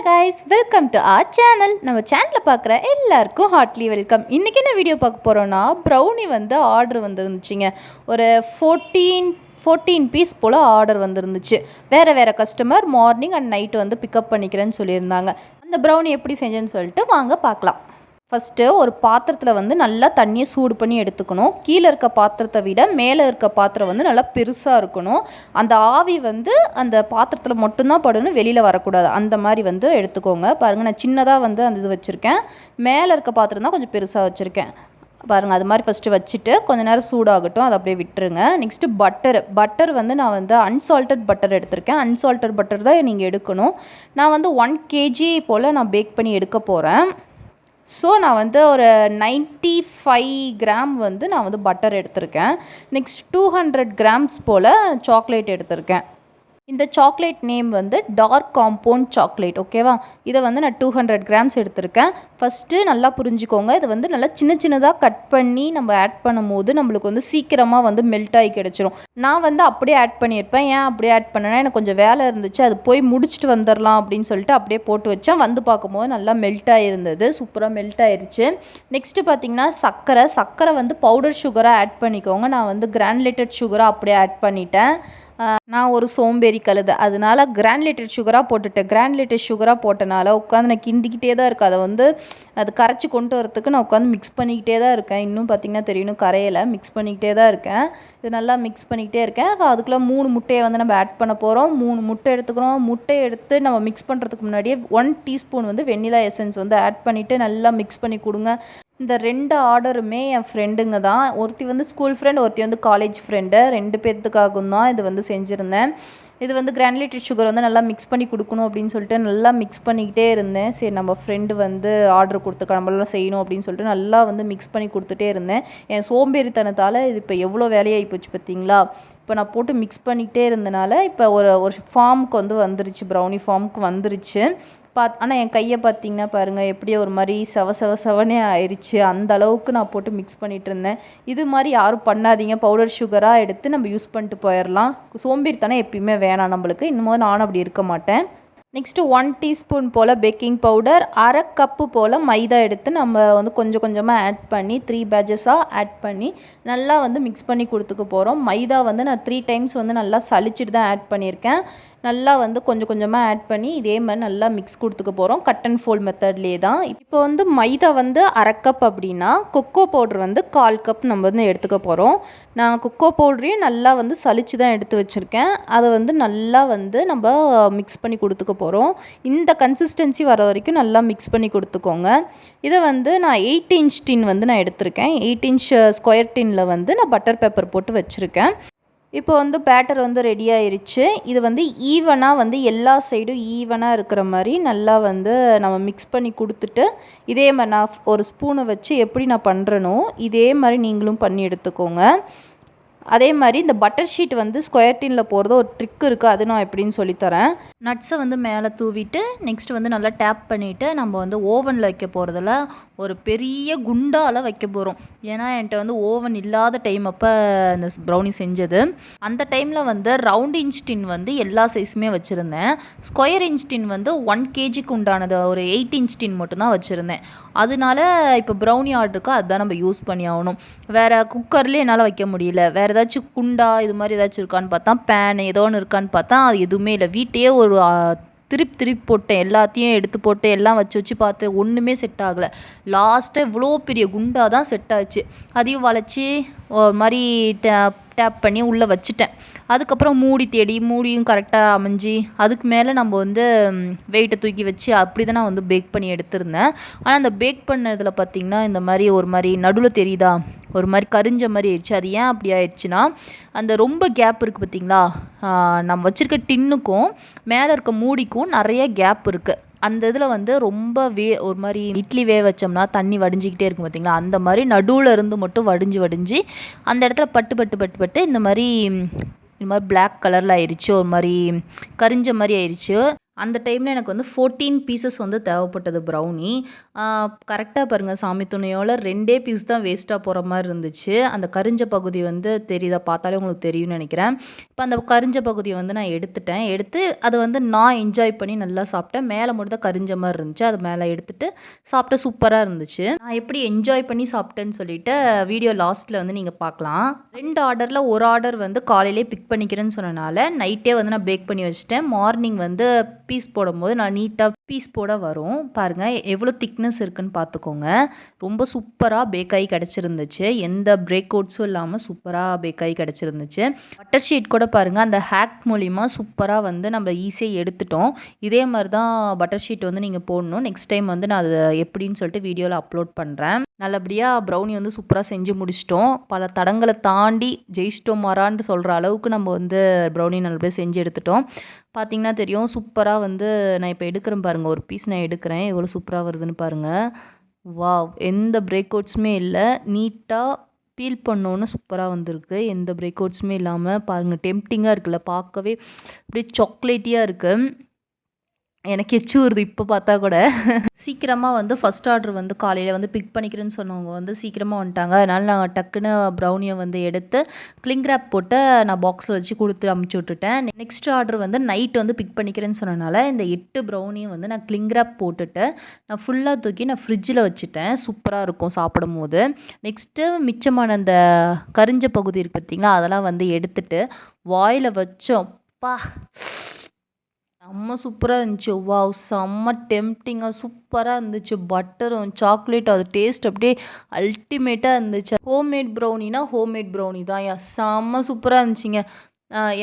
Hello guys welcome to our channel நம்ம சேனலில் பார்க்குற எல்லாருக்கும் ஹார்ட்லி வெல்கம் இன்றைக்கி என்ன வீடியோ பார்க்க போகிறோன்னா ப்ரௌனி வந்து ஆர்டர் வந்துருந்துச்சுங்க. ஒரு ஃபோர்டீன் ஃபோர்டீன் பீஸ் போல் ஆர்டர் வந்துருந்துச்சு. வேறு வேறு கஸ்டமர் மார்னிங் அண்ட் நைட்டு வந்து பிக்கப் பண்ணிக்கிறேன்னு சொல்லியிருந்தாங்க. அந்த ப்ரௌனி எப்படி செஞ்சேன்னு சொல்லிட்டு வாங்க பார்க்கலாம். ஃபஸ்ட்டு ஒரு பாத்திரத்தில் வந்து நல்லா தண்ணியை சூடு பண்ணி எடுத்துக்கணும். கீழே இருக்க பாத்திரத்தை விட மேலே இருக்க பாத்திரம் வந்து நல்லா பெருசாக இருக்கணும். அந்த ஆவி வந்து அந்த பாத்திரத்தில் மட்டும்தான் படணும் வெளியில் வரக்கூடாது. அந்த மாதிரி வந்து எடுத்துக்கோங்க. பாருங்கள் நான் சின்னதாக வந்து அந்த இது வச்சுருக்கேன். மேலே இருக்க பாத்திரம் தான் கொஞ்சம் பெருசாக வச்சுருக்கேன். பாருங்கள் அது மாதிரி ஃபஸ்ட்டு வச்சுட்டு கொஞ்ச நேரம் சூடாகட்டும் அதை அப்படியே விட்டுருங்க. நெக்ஸ்ட்டு பட்டர் பட்டர் வந்து நான் வந்து அன்சால்ட்டட் பட்டர் எடுத்திருக்கேன். அன்சால்ட்டட் பட்டர் தான் நீங்கள் எடுக்கணும். நான் வந்து ஒன் கேஜி போல் நான் பேக் பண்ணி எடுக்க போகிறேன் ஸோ நான் வந்து ஒரு நைன்ட்டி ஃபைவ் கிராம் வந்து நான் வந்து பட்டர் எடுத்திருக்கேன். நெக்ஸ்ட் டூ ஹண்ட்ரட் கிராம்ஸ் போல் சாக்லேட் எடுத்திருக்கேன். இந்த சாக்லேட் நேம் வந்து டார்க் காம்பவுண்ட் சாக்லேட் ஓகேவா இதை வந்து நான் டூ ஹண்ட்ரட் கிராம்ஸ் எடுத்திருக்கேன். ஃபஸ்ட்டு நல்லா புரிஞ்சுக்கோங்க. இது வந்து நல்லா சின்ன சின்னதாக கட் பண்ணி நம்ம ஆட் பண்ணும்போது நம்மளுக்கு வந்து சீக்கிரமாக வந்து மெல்ட் ஆகி கிடச்சிரும். நான் வந்து அப்படியே ஆட் பண்ணியிருப்பேன். ஏன் அப்படியே ஆட் பண்ணேன்னா எனக்கு கொஞ்சம் வேலை இருந்துச்சு. அது போய் முடிச்சுட்டு வந்துடலாம் அப்படின்னு சொல்லிட்டு அப்படியே போட்டு வச்சேன். வந்து பார்க்கும்போது நல்லா மெல்ட் ஆகிருந்தது சூப்பராக மெல்ட் ஆயிருச்சு. நெக்ஸ்ட்டு பார்த்தீங்கன்னா சர்க்கரை. சர்க்கரை வந்து பவுடர் சுகராக ஆட் பண்ணிக்கோங்க. நான் வந்து கிராண்டுலேட்டட் சுகராக அப்படியே ஆட் பண்ணிட்டேன். நான் ஒரு சோம்பேறி கழுதை. அதனால கிராண்ட்லேட்டட் சுகராக போட்டுட்டேன். கிராண்ட்லேட்டட் சுகராக போட்டனால உட்காந்து நான் கிண்டிக்கிட்டே தான் இருக்கேன். அதை வந்து அது கரைச்சி கொண்டு வரத்துக்கு நான் உட்காந்து மிக்ஸ் பண்ணிக்கிட்டே தான் இருக்கேன். இன்னும் பார்த்திங்கன்னா தெரியும். கரையலை. மிக்ஸ் பண்ணிக்கிட்டே தான் இருக்கேன். இது நல்லா மிக்ஸ் பண்ணிக்கிட்டே இருக்கேன். அதுக்குள்ளே மூணு முட்டையை வந்து நம்ம ஆட் பண்ண போகிறோம் மூணு முட்டை எடுத்துக்கிறோம். முட்டையை எடுத்து நம்ம மிக்ஸ் பண்ணுறதுக்கு முன்னாடியே ஒன் டீஸ்பூன் வந்து வெண்ணிலா எசன்ஸ் வந்து ஆட் பண்ணிவிட்டு நல்லா மிக்ஸ் பண்ணி கொடுங்க. இந்த ரெண்டு ஆர்டருமே என் ஃப்ரெண்டுங்க தான். ஒருத்தி வந்து ஸ்கூல் ஃப்ரெண்ட் ஒருத்தி வந்து காலேஜ் ஃப்ரெண்டு ரெண்டு பேர்த்துக்காகவும் தான் இது வந்து செஞ்சுருந்தேன். இது வந்து கிரானுலேட்டட் சுகர் வந்து நல்லா மிக்ஸ் பண்ணி கொடுக்கணும் அப்படின்னு சொல்லிட்டு நல்லா மிக்ஸ் பண்ணிக்கிட்டே இருந்தேன். சரி நம்ம ஃப்ரெண்டு வந்து ஆர்டர் கொடுத்துருக்க நம்மளாம் செய்யணும் அப்படின்னு சொல்லிட்டு நல்லா வந்து மிக்ஸ் பண்ணி கொடுத்துட்டே இருந்தேன். என் சோம்பேறித்தனத்தால் இது இப்போ எவ்வளோ வேலையாகி போச்சு பார்த்தீங்களா இப்போ நான் போட்டு மிக்ஸ் பண்ணிக்கிட்டே இருந்தனால இப்போ ஒரு ஒரு ஃபார்முக்கு வந்து வந்துருச்சு ப்ரௌனி ஃபார்முக்கு வந்துருச்சு. பாத் ஆனால் என் கையை பார்த்தீங்கன்னா பாருங்கள் எப்படியோ ஒரு மாதிரி செவ செவ செவனே ஆயிடுச்சு அந்த அளவுக்கு நான் போட்டு மிக்ஸ் பண்ணிகிட்டு இருந்தேன். இது மாதிரி யாரும் பண்ணாதீங்க. பவுடர் சுகராக எடுத்து நம்ம யூஸ் பண்ணிட்டு போயிடலாம் சோம்பேறித்தனம் எப்பயுமே வேணாம் நம்மளுக்கு. இன்னும் நானும் அப்படி இருக்க மாட்டேன். நெக்ஸ்ட்டு ஒன் டீஸ்பூன் போல் பேக்கிங் பவுடர் அரை கப்பு போல் மைதா எடுத்து நம்ம வந்து கொஞ்சம் கொஞ்சமாக ஆட் பண்ணி த்ரீ பேஜஸாக ஆட் பண்ணி நல்லா வந்து மிக்ஸ் பண்ணி கொடுத்துக்க போகிறோம் மைதா வந்து நான் த்ரீ டைம்ஸ் வந்து நல்லா சளிச்சிட்டு தான் ஆட் பண்ணியிருக்கேன். நல்லா வந்து கொஞ்சம் கொஞ்சமாக ஆட் பண்ணி இதே மாதிரி நல்லா மிக்ஸ் கொடுத்துக்க போகிறோம் கட் அண்ட் ஃபோல்ட் மெத்தட்லேயே தான். இப்போ வந்து மைதா வந்து அரை கப் அப்படின்னா கொக்கோ பவுட்ரு வந்து கால் கப் நம்ம வந்து எடுத்துக்க போகிறோம் நான் கொக்கோ பவுட்ரையும் நல்லா வந்து சளிச்சு தான் எடுத்து வச்சுருக்கேன். அதை வந்து நல்லா வந்து நம்ம மிக்ஸ் பண்ணி கொடுத்துக்க போகிறோம் இந்த கன்சிஸ்டன்சி வர வரைக்கும் நல்லா மிக்ஸ் பண்ணி கொடுத்துக்கோங்க. இதை வந்து நான் எயிட் இன்ச் டின் வந்து நான் எடுத்திருக்கேன். எயிட் இன்ச் ஸ்கொயர் டின்னில் வந்து நான் பட்டர் பேப்பர் போட்டு வச்சுருக்கேன். இப்போ வந்து பேட்டர் வந்து ரெடி ஆயிருச்சு. இது வந்து ஈவனாக வந்து எல்லா சைடும் ஈவனாக இருக்கிற மாதிரி நல்லா வந்து நம்ம மிக்ஸ் பண்ணி கொடுத்துட்டு இதே மாதிரி நான் ஒரு ஸ்பூனை வச்சு எப்படி நான் பண்ணுறனோ இதே மாதிரி நீங்களும் பண்ணி எடுத்துக்கோங்க. அதே மாதிரி இந்த பட்டர் ஷீட் வந்து ஸ்கொயர் டீனில் போகிறது ஒரு ட்ரிக் இருக்குது அது நான் எப்படின்னு சொல்லித்தரேன். நட்ஸை வந்து மேலே தூவிட்டு நெக்ஸ்ட் வந்து நல்லா டேப் பண்ணிவிட்டு நம்ம வந்து ஓவனில் வைக்க போகிறதுல ஒரு பெரிய குண்டால் வைக்க போகிறோம் ஏன்னா என்கிட்ட வந்து ஓவன் இல்லாத டைம் அப்போ அந்த ப்ரௌனி செஞ்சது. அந்த டைமில் வந்து ரவுண்ட் இன்ச் டின் வந்து எல்லா சைஸுமே வச்சுருந்தேன். ஸ்கொயர் இன்ச் டின் வந்து ஒன் கேஜிக்கு உண்டானது. ஒரு எயிட் இன்ச் டின் மட்டும்தான் வச்சுருந்தேன். அதனால இப்போ ப்ரௌனி ஆர்டருக்கு அதுதான் நம்ம யூஸ் பண்ணி ஆகணும். வேறு குக்கர்லேயே என்னால் வைக்க முடியல. வேறு ஏதாச்சும் குண்டா இது மாதிரி ஏதாச்சும் இருக்கான்னு பார்த்தா பேன் ஏதோ ஒன்று இருக்கான்னு பார்த்தா அது எதுவுமே இல்லை. வீட்டையே ஒரு திருப்பி திருப்பி போட்டேன். எல்லாத்தையும் எடுத்து போட்டு எல்லாம் வச்சு வச்சு பார்த்து ஒன்றுமே செட் ஆகலை. லாஸ்ட்டாக இவ்வளோ பெரிய குண்டாக தான் செட் ஆச்சு. அதையும் வளைச்சி ஒரு மாதிரி டேப் டேப் பண்ணி உள்ளே வச்சுட்டேன். அதுக்கப்புறம் மூடி தேடி மூடியும் கரெக்டாக அமைஞ்சி அதுக்கு மேலே நம்ம வந்து வெயிட்டை தூக்கி வச்சு அப்படி தான் நான் வந்து பேக் பண்ணி எடுத்திருந்தேன். ஆனால் அந்த பேக் பண்ணதில் பார்த்திங்கன்னா இந்த மாதிரி ஒரு மாதிரி நடுவில் தெரியுதா? ஒரு மாதிரி கரிஞ்ச மாதிரி ஆயிடுச்சு. அது ஏன் அப்படி ஆயிடுச்சுன்னா அந்த ரொம்ப கேப் இருக்குது பார்த்திங்களா நம்ம வச்சுருக்க டின்னுக்கும் மேலே இருக்க மூடிக்கும் நிறைய கேப் இருக்குது அந்த இதில் வந்து ரொம்ப வே ஒரு மாதிரி இட்லி வேக வச்சோம்னா தண்ணி வடிஞ்சிக்கிட்டே இருக்கும் பார்த்திங்களா அந்த மாதிரி நடுவில் இருந்து மட்டும் வடிஞ்சு வடிஞ்சு அந்த இடத்துல பட்டு பட்டு பட்டு பட்டு இந்த மாதிரி இந்த மாதிரி பிளாக் கலரில் ஆயிடுச்சு. ஒரு மாதிரி கரிஞ்ச மாதிரி ஆயிடுச்சு. அந்த டைமில் எனக்கு வந்து ஃபோர்டீன் பீசஸ் வந்து தேவைப்பட்டது ப்ரௌனி கரெக்டாக பாருங்கள் சாமி துணையோட ரெண்டே பீஸ் தான் வேஸ்ட்டாக போகிற மாதிரி இருந்துச்சு. அந்த கரிஞ்ச பகுதி வந்து தெரியுதா? பார்த்தாலே உங்களுக்கு தெரியும்னு நினைக்கிறேன். இப்போ அந்த கரிஞ்ச பகுதியை வந்து நான் எடுத்துட்டேன். எடுத்து அதை வந்து நான் என்ஜாய் பண்ணி நல்லா சாப்பிட்டேன். மேலே மட்டும் தான் கரிஞ்ச மாதிரி இருந்துச்சு. அது மேலே எடுத்துகிட்டு சாப்பிட்ட சூப்பராக இருந்துச்சு. நான் எப்படி என்ஜாய் பண்ணி சாப்பிட்டேன்னு சொல்லிட்டு வீடியோ லாஸ்ட்டில் வந்து நீங்கள் பார்க்கலாம். ரெண்டு ஆர்டரில் ஒரு ஆர்டர் வந்து காலையிலே பிக் பண்ணிக்கிறேன்னு சொன்னனால நைட்டே வந்து நான் பேக் பண்ணி வச்சுட்டேன். மார்னிங் வந்து பீஸ் போடும்போது நான் நீட்டாக பீஸ் போட வரும். பாருங்கள் எவ்வளோ திக்னஸ் இருக்குன்னு பார்த்துக்கோங்க. ரொம்ப சூப்பராக பேக்காகி கிடச்சிருந்துச்சு. எந்த பிரேக் அவுட்ஸும் இல்லாமல் சூப்பராக பேக்காகி கிடச்சிருந்துச்சு. பட்டர் ஷீட் கூட பாருங்கள் அந்த ஹேக் மூலிமா சூப்பராக வந்து நம்ம ஈஸியாக எடுத்துட்டோம். இதே மாதிரி தான் பட்டர் ஷீட் வந்து நீங்கள் போடணும். நெக்ஸ்ட் டைம் வந்து நான் அதை எப்படின்னு சொல்லிட்டு வீடியோவில் அப்லோட் பண்ணுறேன் நல்லபடியாக ப்ரௌனி வந்து சூப்பராக செஞ்சு முடிச்சிட்டோம். பல தடங்களை தாண்டி ஜெயிச்சிட்டோம் மரான்னு சொல்கிற அளவுக்கு நம்ம வந்து ப்ரௌனி நல்லபடியாக செஞ்சு எடுத்துட்டோம். பார்த்தீங்கன்னா தெரியும். சூப்பராக வந்து நான் இப்போ எடுக்கிறேன் பாருங்கள் ஒரு பீஸ் நான் எடுக்கிறேன். எவ்வளோ சூப்பராக வருதுன்னு பாருங்கள் வாவ். எந்த பிரேக் அவுட்ஸுமே இல்லை. நீட்டாக பீல் பண்ணோன்னு சூப்பராக வந்திருக்கு. எந்த பிரேக் அவுட்ஸுமே இல்லாமல் பாருங்கள் டெம்டிங்காக இருக்குல்ல. பார்க்கவே அப்படியே சாக்லேட்டியாக இருக்குது எனக்கு எச்சு வருது இப்போ பார்த்தா கூட. சீக்கிரமாக வந்து ஃபஸ்ட் ஆர்டர் வந்து காலையில் வந்து பிக் பண்ணிக்கிறேன்னு சொன்னவங்க வந்து சீக்கிரமாக வந்துட்டாங்க. அதனால் நான் டக்குன்னு ப்ரௌனியை வந்து எடுத்து கிளிங் ரேப் போட்டு நான் பாக்ஸில் வச்சு கொடுத்து அமுச்சு விட்டுட்டேன். நெக்ஸ்ட் ஆர்டர் வந்து நைட் வந்து பிக் பண்ணிக்கிறேன்னு சொன்னனால இந்த எட்டு ப்ரௌனியும் வந்து நான் கிளிங் ரேப் போட்டுட்டு நான் ஃபுல்லாக தூக்கி நான் ஃப்ரிட்ஜில் வச்சுட்டேன். சூப்பராக இருக்கும் சாப்பிடும் போது நெக்ஸ்ட்டு மிச்சமான அந்த கரிஞ்ச பகுதி இருக்குது பார்த்தீங்களா அதெல்லாம் வந்து எடுத்துட்டு வாயில் வச்சோம். பா செம்ம சூப்பராக இருந்துச்சு. வாவ் செம்ம டெம்டிங்காக சூப்பராக இருந்துச்சு. பட்டரும் சாக்லேட் அது டேஸ்ட் அப்படியே அல்டிமேட்டாக இருந்துச்சு. ஹோம்மேட் ப்ரௌனினா ஹோம்மேட் ப்ரௌனி தான் யா. செம்ம சூப்பராக இருந்துச்சுங்க.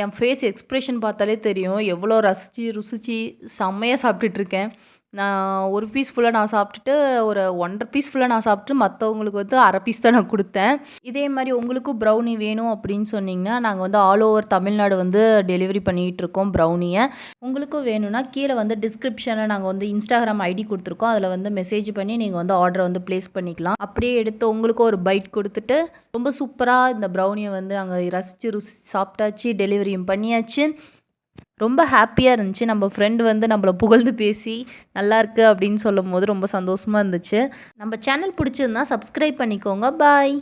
என் ஃபேஸ் எக்ஸ்ப்ரெஷன் பார்த்தாலே தெரியும். எவ்வளோ ரசித்து ருசித்து செம்மையாக சாப்பிட்டுட்ருக்கேன் நான் ஒரு பீஸ் ஃபுல்லாக நான் சாப்பிட்டுட்டு ஒரு ஒன்றரை பீஸ் ஃபுல்லாக நான் சாப்பிட்டு மற்றவங்களுக்கு வந்து அரை பீஸ் தான் நான் கொடுத்தேன். இதே மாதிரி உங்களுக்கும் ப்ரௌனி வேணும் அப்படின்னு சொன்னிங்கன்னா நாங்கள் வந்து ஆல் ஓவர் தமிழ்நாடு வந்து டெலிவரி பண்ணிகிட்டு இருக்கோம் ப்ரௌனியை உங்களுக்கும் வேணும்னா கீழே வந்து டிஸ்கிரிப்ஷனில் நாங்கள் வந்து இன்ஸ்டாகிராம் ஐடி கொடுத்துருக்கோம். அதில் வந்து மெசேஜ் பண்ணி நீங்கள் வந்து ஆர்டரை வந்து ப்ளேஸ் பண்ணிக்கலாம். அப்படியே எடுத்து உங்களுக்கும் ஒரு பைட் கொடுத்துட்டு ரொம்ப சூப்பராக இந்த ப்ரௌனியை வந்து நாங்கள் ரசித்து ருசி சாப்பிட்டாச்சு டெலிவரியும் பண்ணியாச்சு. ரொம்ப ஹாப்பியாக இருந்துச்சு. நம்ம ஃப்ரெண்டு வந்து நம்மளை புகழ்ந்து பேசி நல்லா இருக்கு அப்படின்னு சொல்லும் போது ரொம்ப சந்தோஷமாக இருந்துச்சு. நம்ம சேனல் பிடிச்சிருந்தா சப்ஸ்கிரைப் பண்ணிக்கோங்க. பாய்